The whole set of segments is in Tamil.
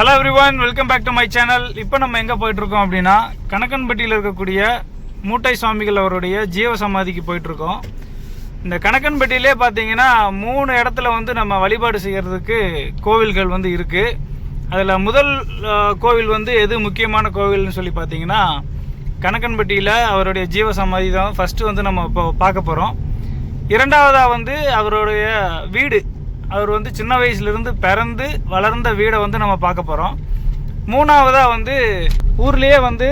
Hello everyone welcome back to my channel இப்போ நம்ம எங்கே போயிட்டுருக்கோம் அப்படின்னா கணக்கன்பட்டியில் இருக்கக்கூடிய மூட்டை சுவாமிகள் அவருடைய ஜீவ சமாதிக்கு போயிட்டுருக்கோம். இந்த கணக்கன்பட்டியிலே பார்த்தீங்கன்னா மூணு இடத்துல வந்து நம்ம வழிபாடு செய்கிறதுக்கு கோவில்கள் வந்து இருக்குது அதில் முதல் கோவில் வந்து எது முக்கியமான கோவில்னு சொல்லி பார்த்தீங்கன்னா கணக்கன்பட்டியில் அவருடைய ஜீவ சமாதி தான் ஃபஸ்ட்டு வந்து நம்ம இப்போ பார்க்க போகிறோம் இரண்டாவதாக வந்து அவருடைய வீடு அவர் வந்து சின்ன வயசுலேருந்து பிறந்து வளர்ந்த வீடை வந்து நம்ம பார்க்க போகிறோம் மூணாவதாக வந்து ஊர்லேயே வந்து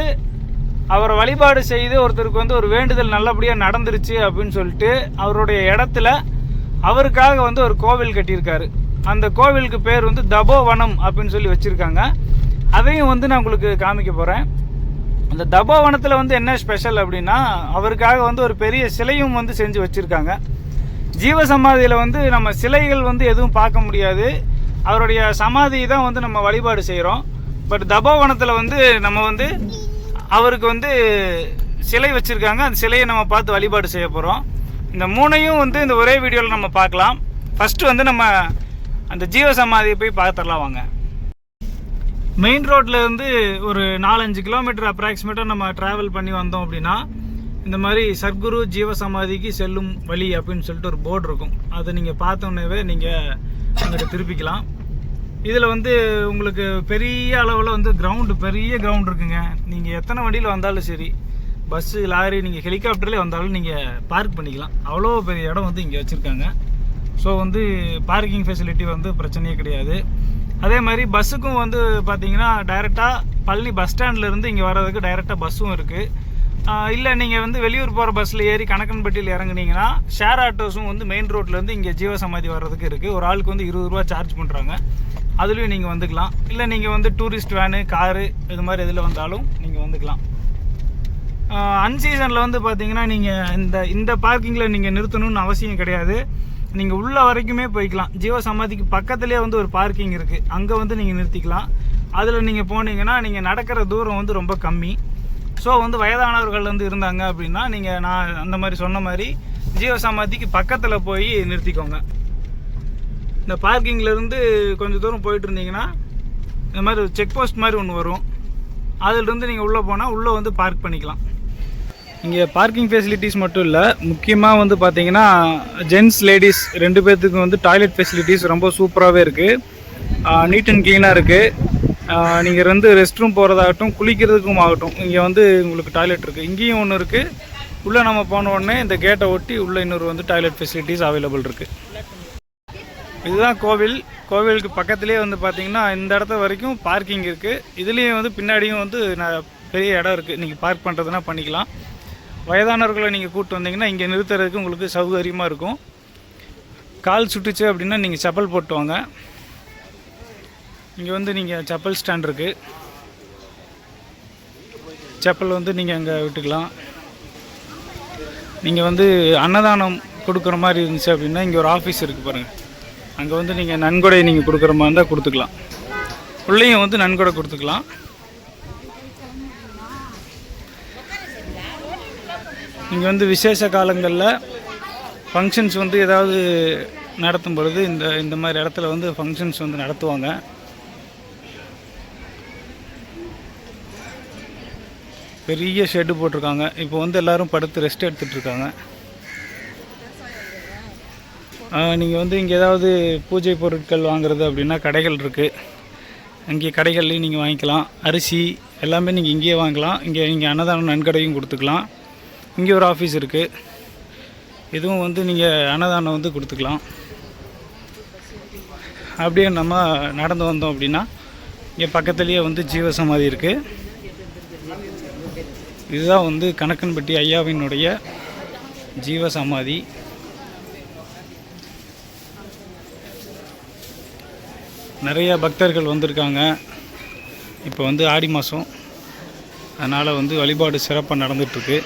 அவரை வழிபாடு செய்து ஒருத்தருக்கு வந்து ஒரு வேண்டுதல் நல்லபடியாக நடந்துருச்சு அப்படின்னு சொல்லிட்டு அவருடைய இடத்துல அவருக்காக வந்து ஒரு கோவில் கட்டியிருக்காரு. அந்த கோவிலுக்கு பேர் வந்து தபோவனம் அப்படின்னு சொல்லி வச்சுருக்காங்க. அதையும் வந்து நான் உங்களுக்கு காமிக்க போகிறேன் அந்த தபோவனத்தில் வந்து என்ன ஸ்பெஷல் அப்படின்னா அவருக்காக வந்து ஒரு பெரிய சிலையும் வந்து செஞ்சு வச்சுருக்காங்க. ஜீவ சமாதியில் வந்து நம்ம சிலைகள் வந்து எதுவும் பார்க்க முடியாது. அவருடைய சமாதி தான் வந்து நம்ம வழிபாடு செய்கிறோம் பட் தபோவனத்தில் வந்து நம்ம வந்து அவருக்கு வந்து சிலை வச்சுருக்காங்க. அந்த சிலையை நம்ம பார்த்து வழிபாடு செய்ய போகிறோம் இந்த மூணையும் வந்து இந்த ஒரே வீடியோவில் நம்ம பார்க்கலாம். ஃபஸ்ட்டு வந்து நம்ம அந்த ஜீவ சமாதியை போய் பார்த்துடலாம் வாங்க. மெயின் ரோட்டில் இருந்து ஒரு நாலஞ்சு கிலோமீட்டர் அப்ராக்சிமேட்டாக நம்ம ட்ராவல் பண்ணி வந்தோம் அப்படின்னா இந்த மாதிரி சத்குரு ஜீவ சமாதிக்கு செல்லும் வழி அப்படின்னு சொல்லிட்டு ஒரு போர்டு இருக்கும். அதை நீங்கள் பார்த்தோன்னே நீங்கள் அங்கிட்ட திருப்பிக்கலாம். இதில் வந்து உங்களுக்கு பெரிய அளவில் வந்து கிரவுண்டு பெரிய கிரவுண்ட் இருக்குங்க. நீங்கள் எத்தனை வண்டியில் வந்தாலும் சரி பஸ்ஸு லாரி நீங்கள் ஹெலிகாப்டர்லேயே வந்தாலும் நீங்கள் பார்க் பண்ணிக்கலாம். அவ்வளோ பெரிய இடம் வந்து இங்கே வச்சுருக்காங்க. ஸோ வந்து பார்க்கிங் ஃபெசிலிட்டி வந்து பிரச்சனையே கிடையாது. அதே மாதிரி பஸ்ஸுக்கும் வந்து பார்த்தீங்கன்னா டைரெக்டாக பழனி பஸ் ஸ்டாண்ட்லேருந்து இங்கே வர்றதுக்கு டைரெக்டாக பஸ்ஸும் இருக்குது இல்லை நீங்கள் வந்து வெளியூர் போகிற பஸ்ஸில் ஏறி கணக்கன்பட்டியில் இறங்குனீங்கன்னா ஷேர் ஆட்டோஸும் வந்து மெயின் ரோட்லேருந்து இங்கே ஜீவசமாதி வர்றதுக்கு இருக்குது ஒரு ஆளுக்கு வந்து இருபது ரூபா சார்ஜ் பண்ணுறாங்க அதுலேயும் நீங்கள் வந்துக்கலாம். இல்லை நீங்கள் வந்து டூரிஸ்ட் வேனு காரு இது மாதிரி எதில் வந்தாலும் நீங்கள் வந்துக்கலாம். அன்சீசனில் வந்து பார்த்தீங்கன்னா நீங்கள் இந்த இந்த பார்க்கிங்கில் நீங்கள் நிறுத்தணும்னு அவசியம் கிடையாது. நீங்கள் உள்ள வரைக்குமே போய்க்கலாம். ஜீவ சமாதிக்கு பக்கத்துலேயே வந்து ஒரு பார்க்கிங் இருக்குது அங்கே வந்து நீங்கள் நிறுத்திக்கலாம். அதில் நீங்கள் போனீங்கன்னா நீங்கள் நடக்கிற தூரம் வந்து ரொம்ப கம்மி. ஸோ வந்து வயதானவர்கள் வந்து இருந்தாங்க அப்படின்னா நீங்கள் நான் அந்த மாதிரி சொன்ன மாதிரி ஜீவ சமாதிக்கு பக்கத்தில் போய் நிறுத்திக்கோங்க. இந்த பார்க்கிங்லேருந்து கொஞ்சம் தூரம் போயிட்டு இருந்தீங்கன்னா இந்த மாதிரி செக் போஸ்ட் மாதிரி ஒன்று வரும். அதிலிருந்து நீங்கள் உள்ளே போனால் உள்ளே வந்து பார்க் பண்ணிக்கலாம். இங்கே பார்க்கிங் ஃபெசிலிட்டிஸ் மட்டும் இல்லை முக்கியமாக வந்து பார்த்தீங்கன்னா ஜென்ட்ஸ் லேடிஸ் ரெண்டு பேர்த்துக்கும் வந்து டாய்லெட் ஃபெசிலிட்டிஸ் ரொம்ப சூப்பராகவே இருக்குது நீட் அண்ட் க்ளீனாக இருக்குது நீங்கள் வந்து ரெஸ்ட் ரூம் போகிறதாகட்டும் குளிக்கிறதுக்கும் ஆகட்டும். இங்கே வந்து உங்களுக்கு டாய்லெட் இருக்குது இங்கேயும் ஒன்று இருக்குது உள்ளே நம்ம போன உடனே இந்த கேட்டை ஒட்டி உள்ளே இன்னொரு வந்து டாய்லெட் ஃபெசிலிட்டிஸ் அவைலபிள் இருக்குது இதுதான் கோவில். கோவிலுக்கு பக்கத்துலேயே வந்து பார்த்தீங்கன்னா இந்த இடத்த வரைக்கும் பார்க்கிங் இருக்குது இதுலேயும் வந்து பின்னாடியும் வந்து நான் பெரிய இடம் இருக்குது நீங்கள் பார்க் பண்ணுறதுனா பண்ணிக்கலாம். வயதானவர்களை நீங்கள் கூப்பிட்டு வந்தீங்கன்னா இங்கே நிறுத்துறதுக்கு உங்களுக்கு சௌகரியமாக இருக்கும். கால் சுட்டுச்சு அப்படின்னா நீங்கள் செப்பல் போட்டு வாங்க. இங்கே வந்து நீங்கள் செப்பல் ஸ்டாண்ட் இருக்குது செப்பல் வந்து நீங்கள் அங்கே விட்டுக்கலாம். நீங்கள் வந்து அன்னதானம் கொடுக்குற மாதிரி இருந்துச்சு அப்படின்னா இங்கே ஒரு ஆஃபீஸ் இருக்குது பாருங்கள் அங்கே வந்து நீங்கள் நன்கொடை நீங்கள் கொடுக்குற மாதிரி இருந்தால் கொடுத்துக்கலாம். பிள்ளையும் வந்து நன்கொடை கொடுத்துக்கலாம். இங்கே வந்து விசேஷ காலங்களில் ஃபங்க்ஷன்ஸ் வந்து ஏதாவது நடத்தும் பொழுது இந்த இந்த மாதிரி இடத்துல வந்து ஃபங்க்ஷன்ஸ் வந்து நடத்துவாங்க. பெரிய ஷெட்டு போட்டிருக்காங்க. இப்போ வந்து எல்லோரும் படுத்து ரெஸ்ட் எடுத்துகிட்ருக்காங்க நீங்கள் வந்து இங்கே ஏதாவது பூஜை பொருட்கள் வாங்குறது அப்படின்னா கடைகள் இருக்குது இங்கே கடைகள்லையும் நீங்கள் வாங்கிக்கலாம். அரிசி எல்லாமே நீங்கள் இங்கேயே வாங்கலாம். இங்கே நீங்கள் அன்னதானம் நன்கடையும் கொடுத்துக்கலாம். இங்கே ஒரு ஆஃபீஸ் இருக்குது இதுவும் வந்து நீங்கள் அன்னதானம் வந்து கொடுத்துக்கலாம். அப்படியே நம்ம நடந்து வந்தோம் அப்படின்னா இங்கே பக்கத்துலேயே வந்து ஜீவசமாதி இருக்குது இதுதான் வந்து கணக்கன்பட்டி ஐயாவினுடைய ஜீவசமாதி. நிறைய பக்தர்கள் வந்திருக்காங்க. இப்போ வந்து ஆடி மாதம் அதனால் வந்து வழிபாடு சிறப்பாக நடந்துகிட்ருக்கு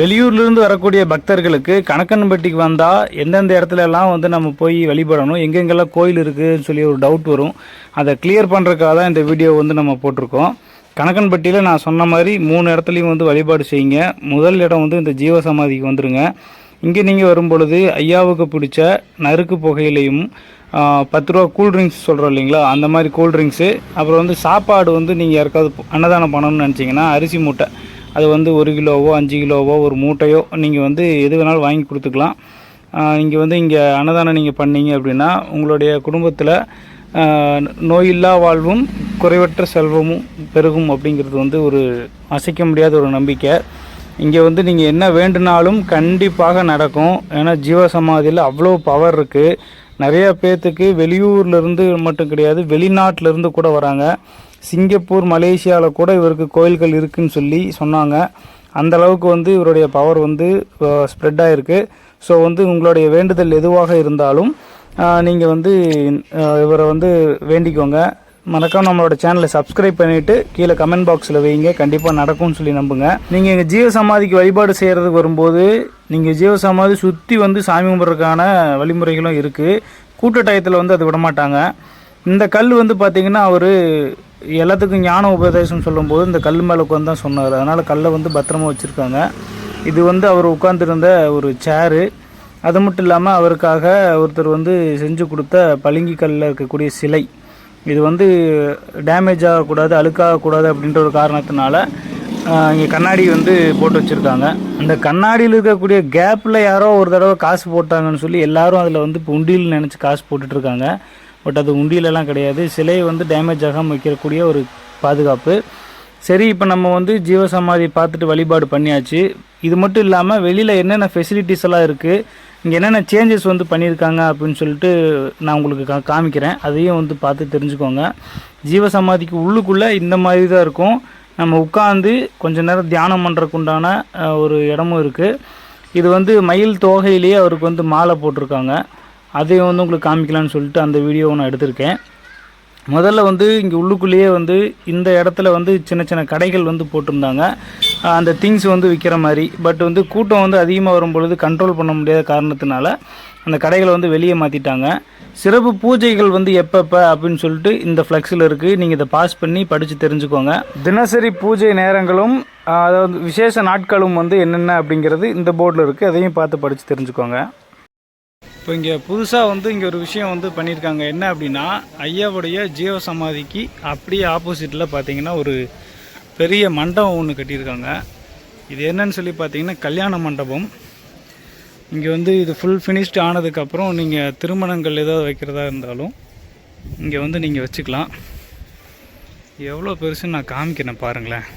வெளியூர்லேருந்து வரக்கூடிய பக்தர்களுக்கு கணக்கன்பட்டிக்கு வந்தால் எந்தெந்த இடத்துலலாம் வந்து நம்ம போய் வழிபடணும் எங்கெங்கெல்லாம் கோயில் இருக்குதுன்னு சொல்லி ஒரு டவுட் வரும். அதை கிளியர் பண்ணுறதுக்காக தான் இந்த வீடியோ வந்து நம்ம போட்டிருக்கோம். கணக்கன்பட்டியில் நான் சொன்ன மாதிரி மூணு இடத்துலையும் வந்து வழிபாடு செய்யுங்க. முதல் இடம் வந்து இந்த ஜீவசமாதிக்கு வந்துடுங்க இங்கே நீங்கள் வரும் பொழுது ஐயாவுக்கு பிடிச்ச நறுக்கு புகையிலையும் பத்து ரூபா கூல்ட்ரிங்க்ஸ் சொல்கிறோம் இல்லைங்களா? அந்த மாதிரி கூல்ட்ரிங்க்ஸு அப்புறம் வந்து சாப்பாடு வந்து நீங்கள் யாருக்காவது அன்னதானம் பண்ணணும்னு நினச்சிங்கன்னா அரிசி மூட்டை. அது வந்து ஒரு கிலோவோ அஞ்சு கிலோவோ ஒரு மூட்டையோ நீங்கள் வந்து எது வேணாலும் வாங்கி கொடுத்துக்கலாம். இங்கே வந்து இங்கே அன்னதானம் நீங்கள் பண்ணீங்க அப்படின்னா உங்களுடைய குடும்பத்தில் நோயில்லா வாழ்வும் குறைவற்ற செல்வமும் பெருகும் அப்படிங்கிறது வந்து ஒரு அசைக்க முடியாத ஒரு நம்பிக்கை. இங்கே வந்து நீங்கள் என்ன வேண்டுனாலும் கண்டிப்பாக நடக்கும். ஏன்னா ஜீவசமாதியில் அவ்வளோ பவர் இருக்குது நிறைய பேர்த்துக்கு வெளியூர்லேருந்து மட்டும் கிடையாது வெளிநாட்டிலேருந்து கூட வராங்க. சிங்கப்பூர் மலேசியாவில் கூட இவருக்கு கோயில்கள் இருக்குன்னு சொல்லி சொன்னாங்க. அந்த அளவுக்கு வந்து இவருடைய பவர் வந்து ஸ்ப்ரெட் ஆகிருக்கு ஸோ வந்து உங்களுடைய வேண்டுதல் எதுவாக இருந்தாலும் நீங்கள் வந்து இவரை வந்து வேண்டிக்கோங்க. மறக்காம நம்மளோட சேனலை சப்ஸ்கிரைப் பண்ணிவிட்டு கீழே கமெண்ட் பாக்ஸில் வைங்க. கண்டிப்பாக நடக்கும்னு சொல்லி நம்புங்க. நீங்கள் எங்கள் ஜீவ சமாதிக்கு வழிபாடு செய்கிறதுக்கு வரும்போது நீங்கள் ஜீவ சமாதி சுற்றி வந்து சாமி கும்பிட்றதுக்கான வழிமுறைகளும் இருக்குது கூட்ட டயத்தில் வந்து அது விட மாட்டாங்க இந்த கல் வந்து பார்த்திங்கன்னா அவர் எல்லாத்துக்கும் ஞான உபதேசம் சொல்லும்போது இந்த கல் மேலே உட்காந்து தான் சொன்னார். அதனால் கல்லை வந்து பத்திரமா வச்சுருக்காங்க. இது வந்து அவர் உட்காந்துருந்த ஒரு சேரு அது மட்டும் இல்லாமல் அவருக்காக ஒருத்தர் வந்து செஞ்சு கொடுத்த பளிங்கு கல்லில் இருக்கக்கூடிய சிலை. இது வந்து டேமேஜ் ஆகக்கூடாது அழுக்காகக்கூடாது அப்படின்ற ஒரு காரணத்தினால இங்கே கண்ணாடி வந்து போட்டு வச்சுருக்காங்க. அந்த கண்ணாடியில் இருக்கக்கூடிய கேப்பில் யாரோ ஒரு தடவை காசு போட்டாங்கன்னு சொல்லி எல்லாரும் அதில் வந்து இப்போ உண்டியில் நினச்சி காசு போட்டுட்ருக்காங்க பட் அது உண்டியிலலாம் கிடையாது. சிலை வந்து டேமேஜ் ஆகாமல் வைக்கக்கூடிய ஒரு பாதுகாப்பு. சரி இப்போ நம்ம வந்து ஜீவசமாதி பார்த்துட்டு வழிபாடு பண்ணியாச்சு. இது மட்டும் இல்லாமல் வெளியில் என்னென்ன ஃபெசிலிட்டிஸ் எல்லாம் இருக்குது இங்கே என்னென்ன சேஞ்சஸ் வந்து பண்ணியிருக்காங்க அப்படின்னு சொல்லிட்டு நான் உங்களுக்கு கா காமிக்கிறேன். அதையும் வந்து பார்த்து தெரிஞ்சுக்கோங்க. ஜீவசமாதிக்கு உள்ளுக்குள்ளே இந்த மாதிரி தான் இருக்கும். நம்ம உட்காந்து கொஞ்ச நேரம் தியானம் பண்ணுறதுக்கு உண்டான ஒரு இடமும் இருக்குது இது வந்து மயில் தோகையிலேயே அவருக்கு வந்து மாலை போட்டிருக்காங்க. அதையும் வந்து உங்களுக்கு காமிக்கலான்னு சொல்லிட்டு அந்த வீடியோவை நான் எடுத்திருக்கேன். முதல்ல வந்து இங்கே உள்ளுக்குள்ளேயே வந்து இந்த இடத்துல வந்து சின்ன சின்ன கடைகள் வந்து போட்டிருந்தாங்க. அந்த திங்ஸ் வந்து விற்கிற மாதிரி. பட் வந்து கூட்டம் வந்து அதிகமாக வரும் பொழுது கண்ட்ரோல் பண்ண முடியாத காரணத்தினால அந்த கடைகளை வந்து வெளியே மாற்றிட்டாங்க சிறப்பு பூஜைகள் வந்து எப்பப்போ அப்படின்னு சொல்லிட்டு இந்த ஃப்ளெக்ஸில் இருக்குது நீங்கள் இதை பாஸ் பண்ணி படித்து தெரிஞ்சுக்கோங்க. தினசரி பூஜை நேரங்களும் அதாவது விசேஷ நாட்களும் வந்து என்னென்ன அப்படிங்கிறது இந்த போர்டில் இருக்குது அதையும் பார்த்து படித்து தெரிஞ்சுக்கோங்க. இப்போ இங்கே புதுசாக வந்து இங்கே ஒரு விஷயம் வந்து பண்ணியிருக்காங்க. என்ன அப்படின்னா ஐயாவுடைய ஜீவ சமாதிக்கு அப்படியே ஆப்போசிட்டில் பார்த்தீங்கன்னா ஒரு பெரிய மண்டபம் ஒன்று கட்டியிருக்காங்க. இது என்னன்னு சொல்லி பார்த்தீங்கன்னா கல்யாண மண்டபம். இங்கே வந்து இது ஃபுல் ஃபினிஷ்டு ஆனதுக்கப்புறம் நீங்கள் திருமணங்கள் ஏதாவது வைக்கிறதா இருந்தாலும் இங்கே வந்து நீங்கள் வச்சுக்கலாம். எவ்வளோ பெருசுன்னு நான் காமிக்கிறேன் பாருங்களேன்.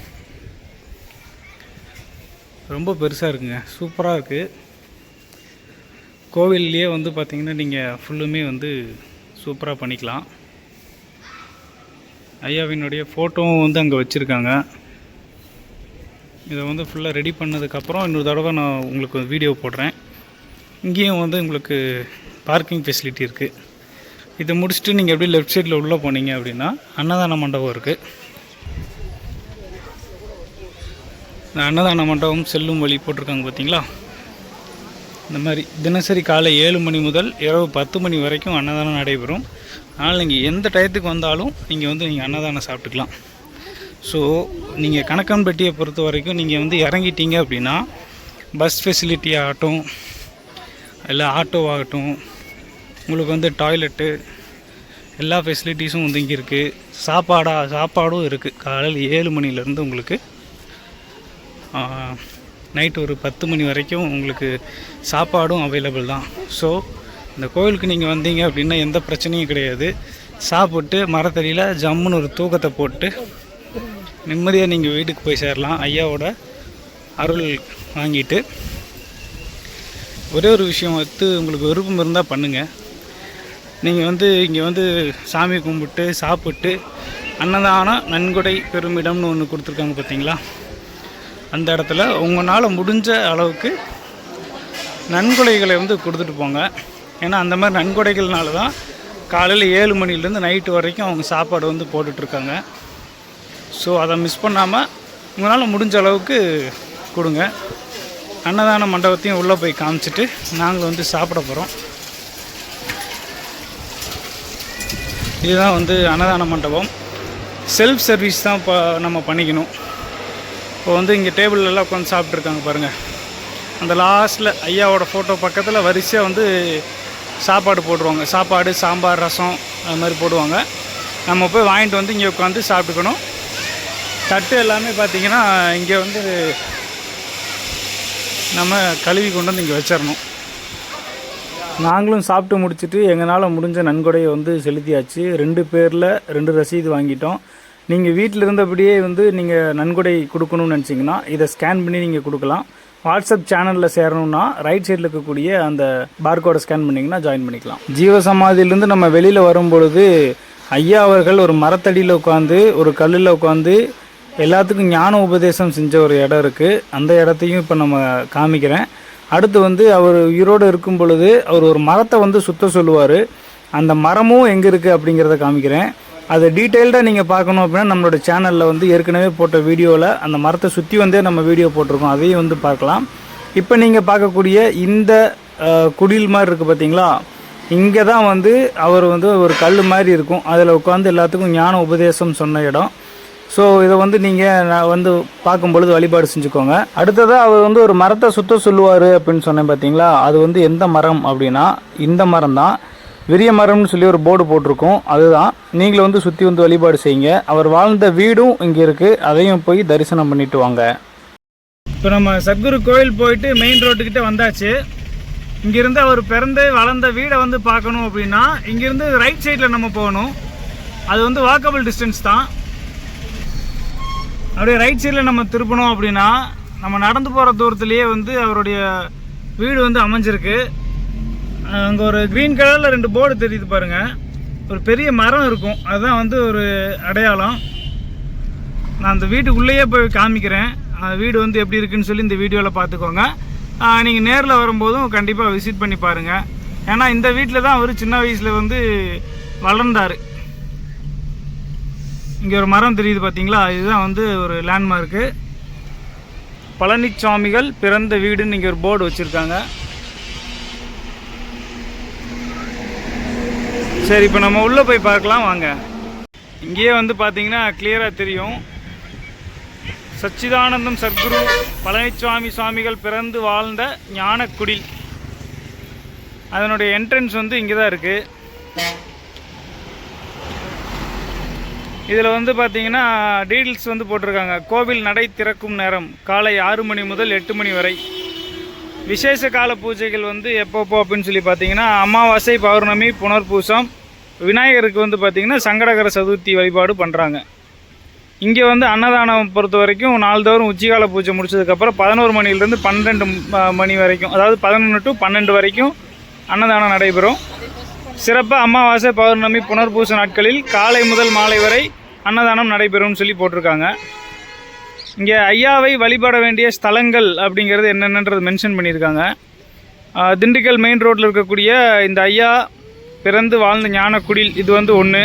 ரொம்ப பெருசாக இருக்குங்க. சூப்பராக இருக்குது கோவில்லையே வந்து பார்த்தீங்கன்னா நீங்கள் ஃபுல்லுமே வந்து சூப்பராக பண்ணிக்கலாம். ஐயாவினுடைய ஃபோட்டோவும் வந்து அங்கே வச்சுருக்காங்க. இதை வந்து ஃபுல்லாக ரெடி பண்ணதுக்கப்புறம் இன்னொரு தடவை நான் உங்களுக்கு வீடியோ போடுறேன். இங்கேயும் வந்து உங்களுக்கு பார்க்கிங் ஃபெசிலிட்டி இருக்குது இதை முடிச்சுட்டு நீங்கள் அப்படியே லெஃப்ட் சைடில் உள்ளே போனீங்க அப்படின்னா அன்னதான மண்டபம் இருக்குது இந்த அன்னதான மண்டபம் செல்லும் வழி போட்டிருக்காங்க பார்த்தீங்களா? இந்த மாதிரி தினசரி காலை ஏழு மணி முதல் இரவு பத்து மணி வரைக்கும் அன்னதானம் நடைபெறும். அதனால் நீங்கள் எந்த டயத்துக்கு வந்தாலும் நீங்கள் வந்து நீங்கள் அன்னதானம் சாப்பிட்டுக்கலாம். ஸோ நீங்கள் கணக்கன்பட்டியை பொறுத்த வரைக்கும் நீங்கள் வந்து இறங்கிட்டீங்க அப்படின்னா பஸ் ஃபெசிலிட்டி ஆகட்டும் இல்லை ஆட்டோ ஆகட்டும் உங்களுக்கு வந்து டாய்லெட்டு எல்லா ஃபெசிலிட்டிஸும் வந்து இங்கே இருக்குது சாப்பாடாக சாப்பாடும் இருக்குது காலையில் ஏழு மணிலேருந்து உங்களுக்கு நைட் ஒரு பத்து மணி வரைக்கும் உங்களுக்கு சாப்பாடும் அவைலபிள் தான். ஸோ இந்த கோவிலுக்கு நீங்கள் வந்தீங்க அப்படின்னா எந்த பிரச்சனையும் கிடையாது. சாப்பிட்டு மரத்தடியில் ஜம்முன்னு ஒரு தூக்கத்தை போட்டு நிம்மதியாக நீங்கள் வீட்டுக்கு போய் சேரலாம். ஐயாவோட அருள் வாங்கிட்டு. ஒரே ஒரு விஷயம் வந்து உங்களுக்கு விருப்பம் இருந்தால் பண்ணுங்கள் நீங்கள் வந்து இங்கே வந்து சாமி கும்பிட்டு சாப்பிட்டு அன்னதானம் நன்கொடை பெருமிடம்னு ஒன்று கொடுத்துருக்காங்க பார்த்தீங்களா அந்த இடத்துல உங்களால் முடிஞ்ச அளவுக்கு நன்கொடைகளை வந்து கொடுத்துட்டு போங்க. ஏன்னா அந்த மாதிரி நன்கொடைகள்னால தான் காலையில் ஏழு மணிலேருந்து நைட்டு வரைக்கும் அவங்க சாப்பாடு வந்து போட்டுட்ருக்காங்க. ஸோ அதை மிஸ் பண்ணாமல் உங்களால் முடிஞ்ச அளவுக்கு கொடுங்க. அன்னதான மண்டபத்தையும் உள்ளே போய் காமிச்சிட்டு நாங்கள் வந்து சாப்பிட போகிறோம் இதுதான் வந்து அன்னதான மண்டபம். செல்ஃப் சர்வீஸ் தான் இப்போ நம்ம பண்ணிக்கணும். இப்போ வந்து இங்கே டேபிள் உட்காந்து சாப்பிட்ருக்காங்க பாருங்கள் அந்த லாஸ்ட்டில் ஐயாவோட ஃபோட்டோ பக்கத்தில் வரிசையாக வந்து சாப்பாடு போடுவாங்க. சாப்பாடு சாம்பார் ரசம் அது மாதிரி போடுவாங்க. நம்ம போய் வாங்கிட்டு வந்து இங்கே உட்காந்து சாப்பிட்டுக்கணும். தட்டு எல்லாமே பார்த்தீங்கன்னா இங்கே வந்து நம்ம கழுவி கொண்டு வந்து இங்கே வச்சிடணும். நாங்களும் சாப்பிட்டு முடிச்சுட்டு எங்களால் முடிஞ்ச நன்கொடையை வந்து செலுத்தியாச்சு. ரெண்டு பேரில் ரெண்டு ரசீது வாங்கிட்டோம். நீங்கள் வீட்டில் இருந்தபடியே வந்து நீங்கள் நன்கொடை கொடுக்கணும்னு நினச்சிங்கன்னா இதை ஸ்கேன் பண்ணி நீங்கள் கொடுக்கலாம். வாட்ஸ்அப் சேனலில் சேரணும்னா ரைட் சைடில் இருக்கக்கூடிய அந்த பார்கோடை ஸ்கேன் பண்ணிங்கன்னா ஜாயின் பண்ணிக்கலாம். ஜீவசமாதியிலேருந்து நம்ம வெளியில் வரும்பொழுது ஐயா அவர்கள் ஒரு மரத்தடியில் உட்காந்து ஒரு கல்லில் உட்காந்து எல்லாத்துக்கும் ஞான உபதேசம் செஞ்ச ஒரு இடம் இருக்குது அந்த இடத்தையும் இப்போ நம்ம காமிக்கிறேன். அடுத்து வந்து அவர் உயிரோடு இருக்கும் பொழுது அவர் ஒரு மரத்தை வந்து சுத்த சொல்லுவார். அந்த மரமும் எங்கே இருக்குது அப்படிங்கிறத காமிக்கிறேன். அதை டீட்டெயில்டாக நீங்கள் பார்க்கணும் அப்படின்னா நம்மளோட சேனலில் வந்து ஏற்கனவே போட்ட வீடியோவில் அந்த மரத்தை சுற்றி வந்தே நம்ம வீடியோ போட்டிருக்கோம். அதையும் வந்து பார்க்கலாம். இப்போ நீங்கள் பார்க்கக்கூடிய இந்த குடில் மாதிரி இருக்குது பார்த்தீங்களா இங்கே தான் வந்து அவர் வந்து ஒரு கல் மாதிரி இருக்கும். அதில் உட்காந்து எல்லாத்துக்கும் ஞான உபதேசம் சொன்ன இடம். ஸோ இதை வந்து நீங்கள் வந்து பார்க்கும் பொழுது வழிபாடு செஞ்சுக்கோங்க. அடுத்ததாக அவர் வந்து ஒரு மரத்தை சுத்த சொல்லுவார் அப்படின்னு சொன்னேன் பார்த்தீங்களா அது வந்து எந்த மரம் அப்படின்னா இந்த மரம் தான் விரிய மரம்னு சொல்லி ஒரு போர்டு போட்டிருக்கோம். அதுதான். நீங்களும் வந்து சுற்றி வந்து வழிபாடு செய்யுங்க. அவர் வாழ்ந்த வீடும் இங்கே இருக்குது அதையும் போய் தரிசனம் பண்ணிட்டு வாங்க. இப்போ நம்ம சத்குரு கோயில் போயிட்டு மெயின் ரோட்டுக்கிட்ட வந்தாச்சு. இங்கேருந்து அவர் பிறந்து வளர்ந்த வீடை வந்து பார்க்கணும் அப்படின்னா இங்கேருந்து ரைட் சைடில் நம்ம போகணும். அது வந்து வாக்கபிள் டிஸ்டன்ஸ் தான். அப்படியே ரைட் சைடில் நம்ம திருப்பணும் அப்படின்னா நம்ம நடந்து போகிற தூரத்துலேயே வந்து அவருடைய வீடு வந்து அமைஞ்சிருக்கு. அங்கே ஒரு க்ரீன் கலரில் ரெண்டு போர்டு தெரியுது பாருங்கள் ஒரு பெரிய மரம் இருக்கும். அதுதான் வந்து ஒரு அடையாளம். நான் அந்த வீட்டுக்குள்ளேயே போய் காமிக்கிறேன். அந்த வீடு வந்து எப்படி இருக்குன்னு சொல்லி இந்த வீடியோவில் பார்த்துக்கோங்க. நீங்கள் நேரில் வரும்போதும் கண்டிப்பாக விசிட் பண்ணி பாருங்கள் ஏன்னா இந்த வீட்டில் தான் அவர் சின்ன வயசில் வந்து வளர்ந்தார். இங்கே ஒரு மரம் தெரியுது பார்த்தீங்களா இதுதான் வந்து ஒரு லேண்ட்மார்க்கு பழனிச்சாமிகள் பிறந்த வீடுன்னு இங்கே ஒரு போர்டு வச்சுருக்காங்க. சரி இப்போ நம்ம உள்ளே போய் பார்க்கலாம் வாங்க. இங்கேயே வந்து பார்த்தீங்கன்னா கிளியராக தெரியும். சச்சிதானந்தம் சத்குரு பழனிசாமி சுவாமிகள் பிறந்து வாழ்ந்த ஞானக்குடில். அதனுடைய என்ட்ரன்ஸ் வந்து இங்கே தான் இருக்குது இதில் வந்து பார்த்தீங்கன்னா டீட்டெயில்ஸ் வந்து போட்டிருக்காங்க. கோவில் நடை திறக்கும் நேரம் காலை ஆறு மணி முதல் எட்டு மணி வரை. விசேஷ கால பூஜைகள் வந்து எப்பப்போ அப்படின்னு சொல்லி பார்த்தீங்கன்னா அமாவாசை பௌர்ணமி புனர்பூசம் விநாயகருக்கு வந்து பார்த்திங்கன்னா சங்கடகர சதுர்த்தி வழிபாடு பண்ணுறாங்க இங்கே வந்து அன்னதானம் பொறுத்த வரைக்கும் நாள்தோறும் உச்சிகால பூஜை முடிச்சதுக்கப்புறம் பதினோரு மணிலேருந்து பன்னெண்டு ம- மணி வரைக்கும் அதாவது பதினொன்று டு பன்னெண்டு வரைக்கும் அன்னதானம் நடைபெறும். சிறப்பாக அமாவாசை பௌர்ணமி புனர்பூச நாட்களில் காலை முதல் மாலை வரை அன்னதானம் நடைபெறும்னு சொல்லி போட்டிருக்காங்க. இங்கே ஐயாவை வழிபட வேண்டிய ஸ்தலங்கள் அப்படிங்கிறது என்னென்னன்றது மென்ஷன் பண்ணியிருக்காங்க. திண்டுக்கல் மெயின் ரோட்டில் இருக்கக்கூடிய இந்த ஐயா பிறந்து வாழ்ந்த ஞானக்குடில் இது வந்து ஒன்று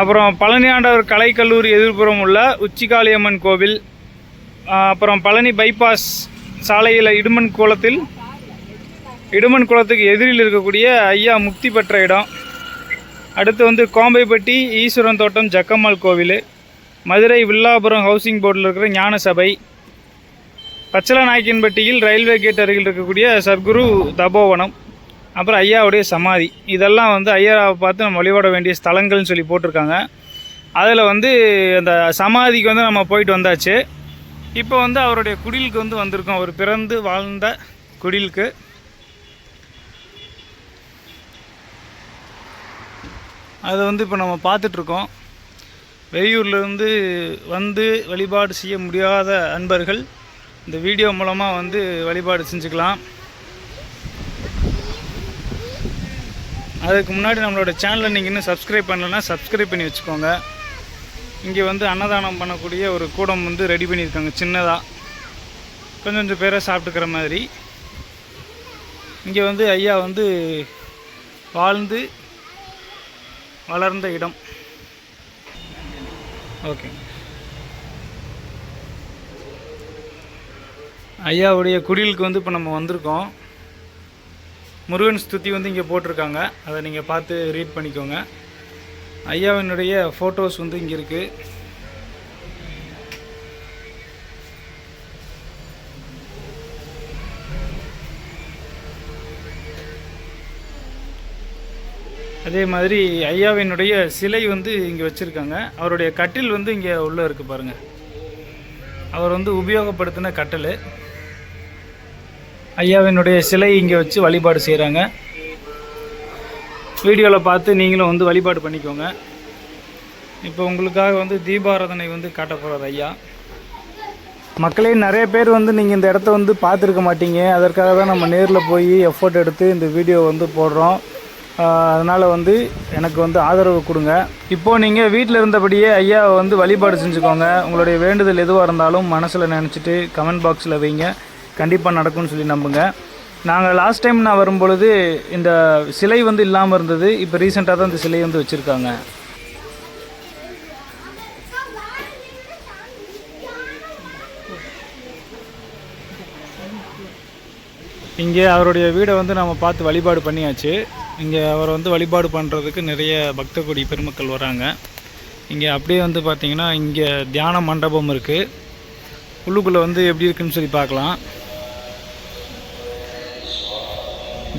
அப்புறம் பழனியாண்டவர் கலைக்கல்லூரி எதிர்ப்புறம் உள்ள உச்சிகாளியம்மன் கோவில். அப்புறம் பழனி பைபாஸ் சாலையில் இடுமன் குளத்தில் இடுமன் குளத்துக்கு எதிரில் இருக்கக்கூடிய ஐயா முக்தி பெற்ற இடம். அடுத்து வந்து கோம்பைப்பட்டி ஈஸ்வரன் தோட்டம் ஜக்கம்மாள் கோவில். மதுரை வில்லாபுரம் ஹவுசிங் போர்டில் இருக்கிற ஞான சபை. பச்சலநாயக்கன்பட்டியில் ரயில்வே கேட் அருகில் இருக்கக்கூடிய சத்குரு தபோவனம். அப்புறம் ஐயாவுடைய சமாதி. இதெல்லாம் வந்து ஐயாவை பார்த்து நம்ம வழிபட வேண்டிய ஸ்தலங்கள்னு சொல்லி போட்டிருக்காங்க. அதில் வந்து அந்த சமாதிக்கு வந்து நம்ம போயிட்டு வந்தாச்சு. இப்போ வந்து அவருடைய குடிலுக்கு வந்து வந்திருக்கோம். அவர் பிறந்து வாழ்ந்த குடிலுக்கு. அதை வந்து இப்போ நம்ம பார்த்துட்ருக்கோம். வெளியூர்லேருந்து வந்து வழிபாடு செய்ய முடியாத அன்பர்கள் இந்த வீடியோ மூலமாக வந்து வழிபாடு செஞ்சுக்கலாம். அதுக்கு முன்னாடி நம்மளோட சேனலை நீங்கள் இன்னும் சப்ஸ்கிரைப் பண்ணலைன்னா சப்ஸ்கிரைப் பண்ணி வச்சுக்கோங்க. இங்கே வந்து அன்னதானம் பண்ணக்கூடிய ஒரு கூடம் வந்து ரெடி பண்ணியிருக்காங்க சின்னதாக கொஞ்சம் கொஞ்சம் பேரை சாப்பிட்டுக்கிற மாதிரி. இங்கே வந்து ஐயா வந்து வாழ்ந்து வளர்ந்த இடம். ஓகே ஐயாவுடைய குடிலுக்கு வந்து இப்போ நம்ம வந்திருக்கோம். முருகன் ஸ்துதி வந்து இங்கே போட்டிருக்காங்க. அதை நீங்கள் பார்த்து ரீட் பண்ணிக்கோங்க. ஐயாவினுடைய ஃபோட்டோஸ் வந்து இங்கே இருக்குது அதே மாதிரி ஐயாவினுடைய சிலை வந்து இங்கே வச்சுருக்காங்க. அவருடைய கட்டில் வந்து இங்கே உள்ளே இருக்குது பாருங்கள் அவர் வந்து உபயோகப்படுத்தின கட்டில். ஐயாவினுடைய சிலை இங்கே வச்சு வழிபாடு செய்கிறாங்க வீடியோவில் பார்த்து நீங்களும் வந்து வழிபாடு பண்ணிக்கோங்க. இப்போ உங்களுக்காக வந்து தீபாராதனை வந்து காட்ட ஐயா. மக்களே நிறைய பேர் வந்து நீங்கள் இந்த இடத்த வந்து பார்த்துருக்க மாட்டீங்க. அதற்காக தான் நம்ம நேரில் போய் எஃபோர்ட் எடுத்து இந்த வீடியோ வந்து போடுறோம். அதனால் வந்து எனக்கு வந்து ஆதரவு கொடுங்க. இப்போது நீங்கள் வீட்டில் இருந்தபடியே ஐயாவை வந்து வழிபாடு செஞ்சுக்கோங்க. உங்களுடைய வேண்டுதல் எதுவாக இருந்தாலும் மனசில் நினச்சிட்டு கமெண்ட் பாக்ஸில் வைங்க. கண்டிப்பாக நடக்கும்னு சொல்லி நம்புங்க. நாங்கள் லாஸ்ட் டைம் நான் வரும்பொழுது இந்த சிலை வந்து இல்லாமல் இருந்தது. இப்போ ரீசெண்டாக தான் இந்த சிலை வந்து வச்சுருக்காங்க. இங்கே அவருடைய வீடை வந்து நம்ம பார்த்து வழிபாடு பண்ணியாச்சு. இங்கே அவரை வந்து வழிபாடு பண்ணுறதுக்கு நிறைய பக்த கொடி பெருமக்கள் வராங்க. இங்கே அப்படியே வந்து பார்த்திங்கன்னா இங்கே தியான மண்டபம் இருக்குது உள்ளுக்குள்ளே வந்து எப்படி இருக்குன்னு சொல்லி பார்க்கலாம்.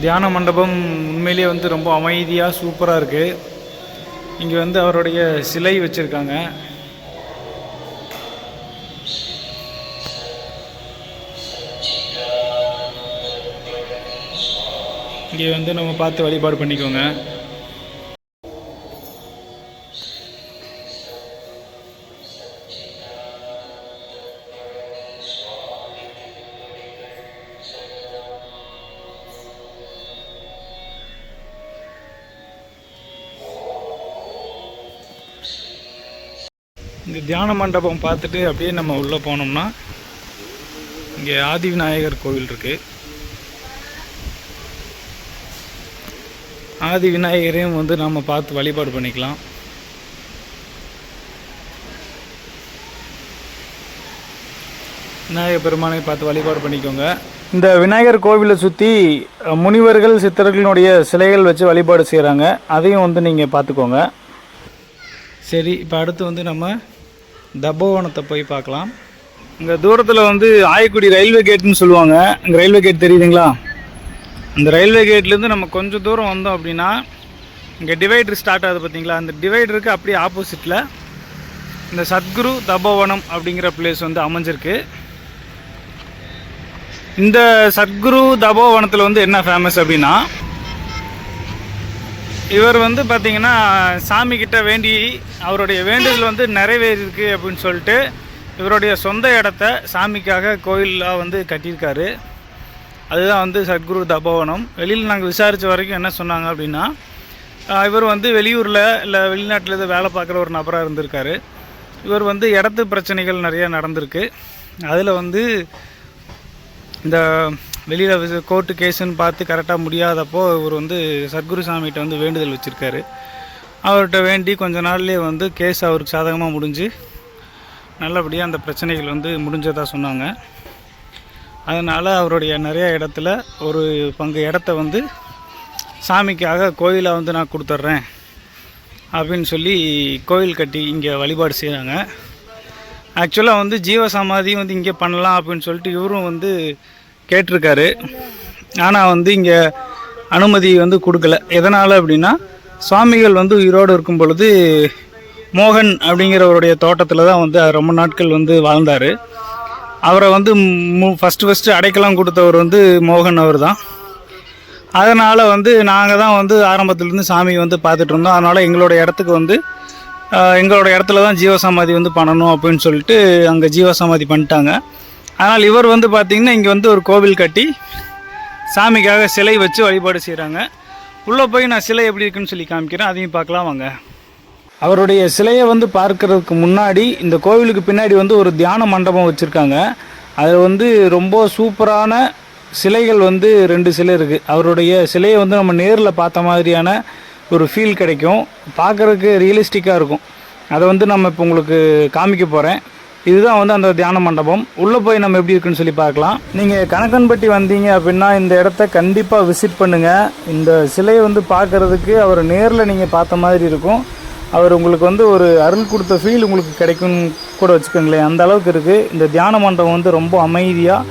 தியான மண்டபம் உண்மையிலேயே வந்து ரொம்ப அமைதியாக சூப்பராக இருக்குது இங்கே வந்து அவருடைய சிலை வச்சுருக்காங்க. இங்கே வந்து நம்ம பார்த்து வழிபாடு பண்ணிக்கோங்க. தியான மண்டபம் பார்த்துட்டு அப்படியே நம்ம உள்ளே போனோம்னா இங்கே ஆதி விநாயகர் கோவில் இருக்குது ஆதி விநாயகரையும் வந்து நம்ம பார்த்து வழிபாடு பண்ணிக்கலாம். விநாயகர் பெருமானை பார்த்து வழிபாடு பண்ணிக்கோங்க. இந்த விநாயகர் கோவிலை சுற்றி முனிவர்கள் சித்தர்களுடைய சிலைகள் வச்சு வழிபாடு செய்கிறாங்க அதையும் வந்து நீங்கள் பார்த்துக்கோங்க. சரி இப்போ அடுத்து வந்து நம்ம தபோவனத்தை போய் பார்க்கலாம். இங்கே தூரத்தில் வந்து ஆயக்குடி ரயில்வே கேட்டுன்னு சொல்லுவாங்க. இங்கே ரயில்வே கேட் தெரியுதுங்களா? இந்த ரயில்வே கேட்லேருந்து நம்ம கொஞ்சம் தூரம் வந்தோம் அப்படின்னா இங்கே டிவைடர் ஸ்டார்ட் ஆகுது பார்த்தீங்களா அந்த டிவைடருக்கு அப்படியே ஆப்போசிட்டில் இந்த சத்குரு தபோவனம் அப்படிங்கிற பிளேஸ் வந்து அமைஞ்சிருக்கு. இந்த சத்குரு தபோவனத்தில் வந்து என்ன ஃபேமஸ் அப்படின்னா இவர் வந்து பார்த்தீங்கன்னா சாமி கிட்ட வேண்டி அவருடைய வேண்டுதல் வந்து நிறைவேறியிருக்கு அப்படின்னு சொல்லிட்டு இவருடைய சொந்த இடத்த சாமிக்காக கோயிலாக வந்து கட்டியிருக்காரு. அதுதான் வந்து சத்குரு தபோவனம். வெளியில் நாங்கள் விசாரித்த வரைக்கும் என்ன சொன்னாங்க அப்படின்னா இவர் வந்து வெளியூரில் இல்லை வெளிநாட்டில் ஏதோ வேலை பார்க்குற ஒரு நபராக இருந்திருக்காரு. இவர் வந்து இடத்து பிரச்சனைகள் நிறைய நடந்திருக்கு. அதில் வந்து இந்த வெளியில் கோர்ட்டு கேஸுன்னு பார்த்து கரெக்டாக முடியாதப்போ இவர் வந்து சத்குரு சாமிகிட்ட வந்து வேண்டுதல் வச்சுருக்காரு. அவர்கிட்ட வேண்டி கொஞ்ச நாள்லேயே வந்து கேஸ் அவருக்கு சாதகமாக முடிஞ்சு நல்லபடியாக அந்த பிரச்சனைகள் வந்து முடிஞ்சதாக சொன்னாங்க. அதனால் அவருடைய நிறைய இடத்துல ஒரு பங்கு இடத்த வந்து சாமிக்காக கோயிலாக வந்து நான் கொடுத்துட்றேன் அப்படின்னு சொல்லி கோயில் கட்டி இங்கே வழிபாடு செய்கிறாங்க ஆக்சுவலாக வந்து ஜீவ சமாதி வந்து இங்கே பண்ணலாம் அப்படின்னு சொல்லிட்டு இவரும் வந்து கேட்டிருக்காரு. ஆனால் வந்து இங்கே அனுமதி வந்து கொடுக்கல. எதனால் அப்படின்னா சுவாமிகள் வந்து உயிரோடு இருக்கும் பொழுது மோகன் அப்படிங்கிறவருடைய தோட்டத்தில் தான் வந்து ரொம்ப நாட்கள் வந்து வாழ்ந்தார். அவரை வந்து ஃபஸ்ட்டு ஃபஸ்ட்டு அடைக்கலம் கொடுத்தவர் வந்து மோகன் அவர் தான் அதனால் வந்து நாங்கள் தான் வந்து ஆரம்பத்துலேருந்து சாமி வந்து பார்த்துட்டு இருந்தோம். அதனால் எங்களோட இடத்துக்கு வந்து எங்களோட இடத்துல தான் ஜீவசமாதி வந்து பண்ணணும் அப்படின்னு சொல்லிட்டு அங்கே ஜீவசமாதி பண்ணிட்டாங்க. ஆனால் இவர் வந்து பார்த்திங்கன்னா இங்கே வந்து ஒரு கோவில் கட்டி சாமிக்காக சிலை வச்சு வழிபாடு செய்கிறாங்க. உள்ளே போய் நான் சிலை எப்படி இருக்குன்னு சொல்லி காமிக்கிறேன். அதையும் பார்க்கலாம் வாங்க. அவருடைய சிலையை வந்து பார்க்கறதுக்கு முன்னாடி இந்த கோவிலுக்கு பின்னாடி வந்து ஒரு தியான மண்டபம் வச்சுருக்காங்க. அதில் வந்து ரொம்ப சூப்பரான சிலைகள் வந்து ரெண்டு சிலை இருக்குது. அவருடைய சிலையை வந்து நம்ம நேரில் பார்த்த மாதிரியான ஒரு ஃபீல் கிடைக்கும். பார்க்குறதுக்கு ரியலிஸ்டிக்காக இருக்கும். அதை வந்து நம்ம இப்போ உங்களுக்கு காமிக்க போகிறேன். இதுதான் வந்து அந்த தியான மண்டபம். உள்ளே போய் நம்ம எப்படி இருக்குன்னு சொல்லி பார்க்கலாம். நீங்கள் கணக்கன்பட்டி வந்தீங்க அப்படின்னா இந்த இடத்த கண்டிப்பாக விசிட் பண்ணுங்கள் இந்த சிலையை வந்து பார்க்குறதுக்கு அவர் நேரில் நீங்கள் பார்த்த மாதிரி இருக்கும். அவர் உங்களுக்கு வந்து ஒரு அருள் கொடுத்த ஃபீல் உங்களுக்கு கிடைக்கும்னு கூட வச்சுக்கோங்களேன். அந்த அளவுக்கு இருக்குது இந்த தியான மண்டபம் வந்து ரொம்ப அமைதியாக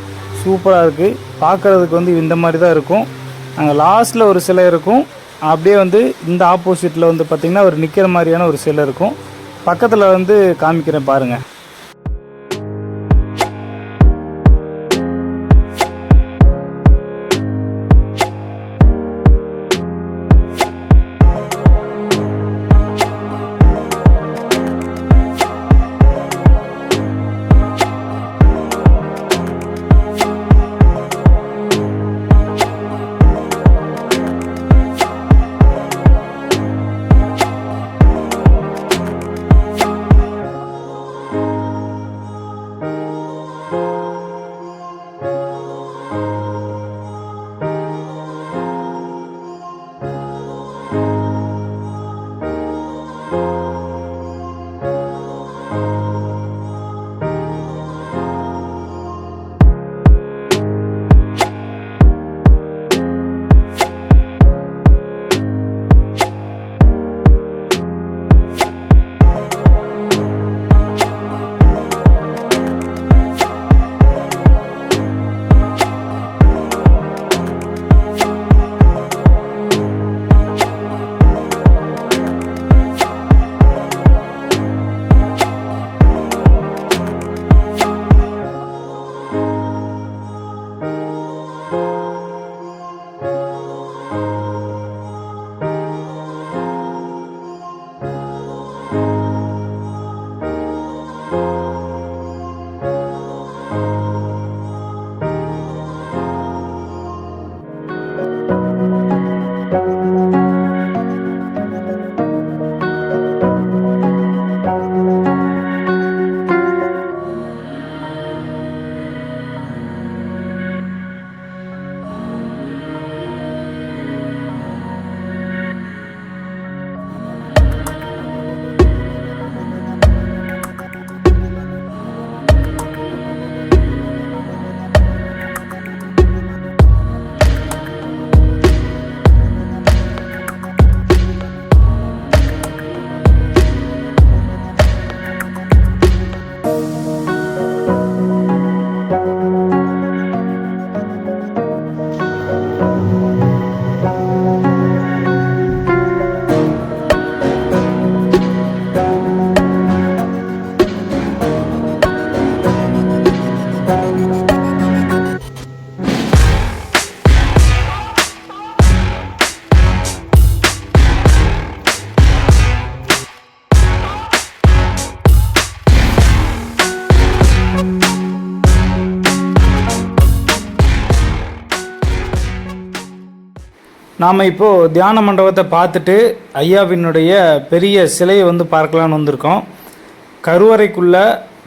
சூப்பராக இருக்குது பார்க்குறதுக்கு வந்து இந்த மாதிரி தான் இருக்கும். அங்கே லாஸ்ட்டில் ஒரு சிலை இருக்கும். அப்படியே வந்து இந்த ஆப்போசிட்டில் வந்து பார்த்திங்கன்னா ஒரு நிற்கிற மாதிரியான ஒரு சிலை இருக்கும். பக்கத்தில் வந்து காமிக்கிறேன் பாருங்கள் நாம் இப்போது தியான மண்டபத்தை பார்த்துட்டு ஐயாவினுடைய பெரிய சிலையை வந்து பார்க்கலான்னு வந்திருக்கோம். கருவறைக்குள்ள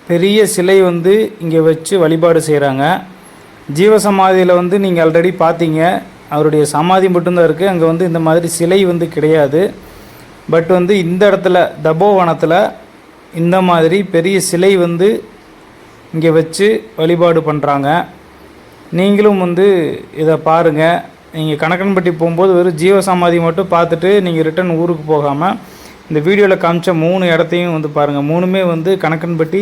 பெரிய சிலை வந்து இங்கே வச்சு வழிபாடு செய்கிறாங்க ஜீவசமாதியில் வந்து நீங்கள் ஆல்ரெடி பார்த்தீங்க. அவருடைய சமாதி மட்டும்தான் இருக்குது அங்கே வந்து இந்த மாதிரி சிலை வந்து கிடையாது. பட் வந்து இந்த இடத்துல தபோவனத்தில் இந்த மாதிரி பெரிய சிலை வந்து இங்கே வச்சு வழிபாடு பண்ணுறாங்க நீங்களும் வந்து இதை பாருங்கள் நீங்கள் கணக்கன்பட்டி போகும்போது வெறும் ஜீவ சமாதி மட்டும் பார்த்துட்டு நீங்கள் ரிட்டன் ஊருக்கு போகாமல் இந்த வீடியோவில் காமிச்ச மூணு இடத்தையும் வந்து பாருங்கள் மூணுமே வந்து கணக்கன்பட்டி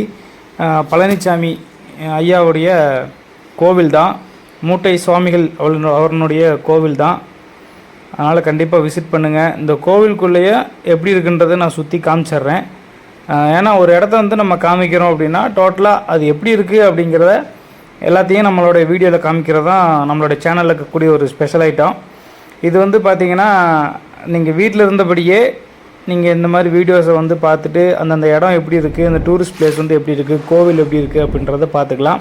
பழனிசாமி ஐயாவுடைய கோவில் தான் மூட்டை சுவாமிகள் அவள் அவருடைய கோவில் தான் அதனால் கண்டிப்பாக விசிட் பண்ணுங்கள் இந்த கோவிலுக்குள்ளேயே எப்படி இருக்குன்றதை நான் சுற்றி காமிச்சிட்றேன். ஏன்னா ஒரு இடத்த வந்து நம்ம காமிக்கிறோம் அப்படின்னா டோட்டலாக அது எப்படி இருக்குது அப்படிங்கிறத எல்லாத்தையும் நம்மளோட வீடியோவில் காமிக்கிறது தான் நம்மளோட சேனலில் இருக்கக்கூடிய ஒரு ஸ்பெஷல் ஐட்டம் இது வந்து பார்த்தீங்கன்னா நீங்கள் வீட்டில் இருந்தபடியே நீங்கள் இந்த மாதிரி வீடியோஸை வந்து பார்த்துட்டு அந்தந்த இடம் எப்படி இருக்குது அந்த டூரிஸ்ட் பிளேஸ் வந்து எப்படி இருக்குது கோவில் எப்படி இருக்குது அப்படின்றத பார்த்துக்கலாம்.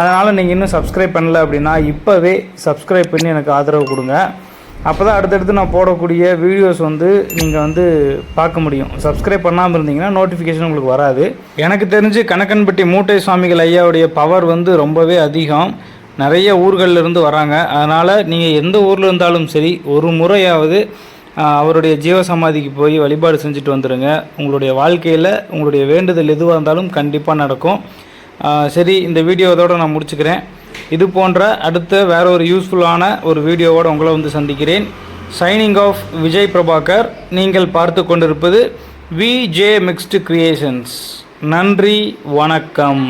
அதனால் நீங்கள் இன்னும் சப்ஸ்கிரைப் பண்ணல அப்படின்னா இப்போவே சப்ஸ்கிரைப் பண்ணி எனக்கு ஆதரவு கொடுங்க. அப்போ தான் அடுத்தடுத்து நான் போடக்கூடிய வீடியோஸ் வந்து நீங்கள் வந்து பார்க்க முடியும். சப்ஸ்கிரைப் பண்ணாமல் இருந்தீங்கன்னா நோட்டிஃபிகேஷன் உங்களுக்கு வராது. எனக்கு தெரிஞ்சு கணக்கன்பட்டி மூட்டை சுவாமிகள் ஐயாவுடைய பவர் வந்து ரொம்பவே அதிகம். நிறைய ஊர்கள்ல இருந்து வராங்க. அதனால் நீங்கள் எந்த ஊரில் இருந்தாலும் சரி ஒரு முறையாவது அவருடைய ஜீவசமாதிக்கு போய் வழிபாடு செஞ்சுட்டு வந்துடுங்க உங்களுடைய வாழ்க்கையில் உங்களுடைய வேண்டுதல் எதுவாக இருந்தாலும் கண்டிப்பாக நடக்கும். சரி இந்த வீடியோ இதோட நான் முடிச்சுக்கிறேன். இது போன்ற அடுத்த வேற ஒரு யூஸ்ஃபுல்லான ஒரு வீடியோவோடு உங்களை வந்து சந்திக்கிறேன். Signing off Vijay Prabhakar. நீங்கள் பார்த்து கொண்டிருப்பது விஜே மிக்ஸ்டு கிரியேஷன்ஸ் நன்றி வணக்கம்.